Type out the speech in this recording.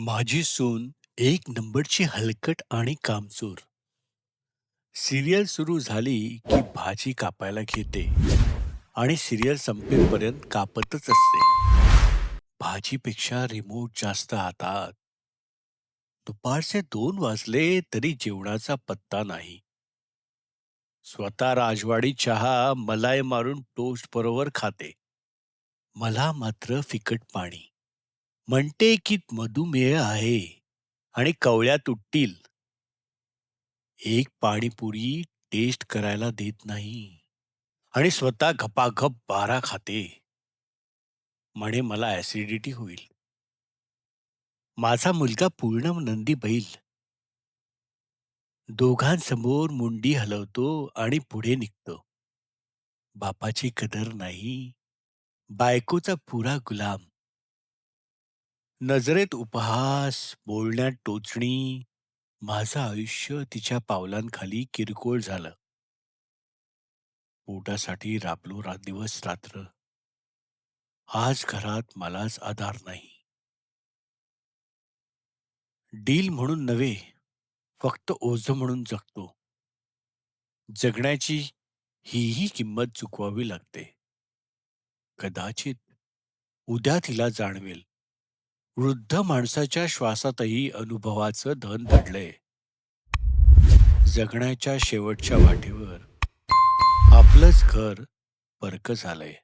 माझी सून एक नंबरची हलकट आणि कामचोर. सिरियल सुरू झाली की भाजी कापायला घेते आणि सिरियल संपेपर्यंत कापतच असते. भाजीपेक्षा रिमोट जास्त हातात. दुपारचे दोन वाजले तरी जेवणाचा पत्ता नाही. स्वतः राजवाडी चहा मलाई मारून टोस्ट बरोबर खाते. मला मात्र फिकट पाणी. म्हणते की मधुमेह आहे आणि कवळ्या तुटतील. एक पाणीपुरी टेस्ट करायला देत नाही आणि स्वतः घपाघप बारा खाते. म्हणे मला ऍसिडिटी होईल. माझा मुलगा पूर्ण नंदी बैल. दोघांसमोर मुंडी हलवतो आणि पुढे निघतो. बापाची कदर नाही. बायकोचा पुरा गुलाम. नजरेत उपहास, बोलण्यात टोचणी. माझं आयुष्य तिच्या पावलांखाली किरकोळ झालं. पोटासाठी राबलो रा दिवस रात्र. आज घरात मलाच आधार नाही. डील म्हणून नव्हे, फक्त ओझं म्हणून जगतो. जगण्याची हीही किंमत चुकवावी लागते. कदाचित उद्या तिला जाणवेल. वृद्ध माणसाच्या श्वासातही अनुभवाचं धन दडलंय. जगण्याच्या शेवटच्या वाटेवर आपलंच घर परक झालंय.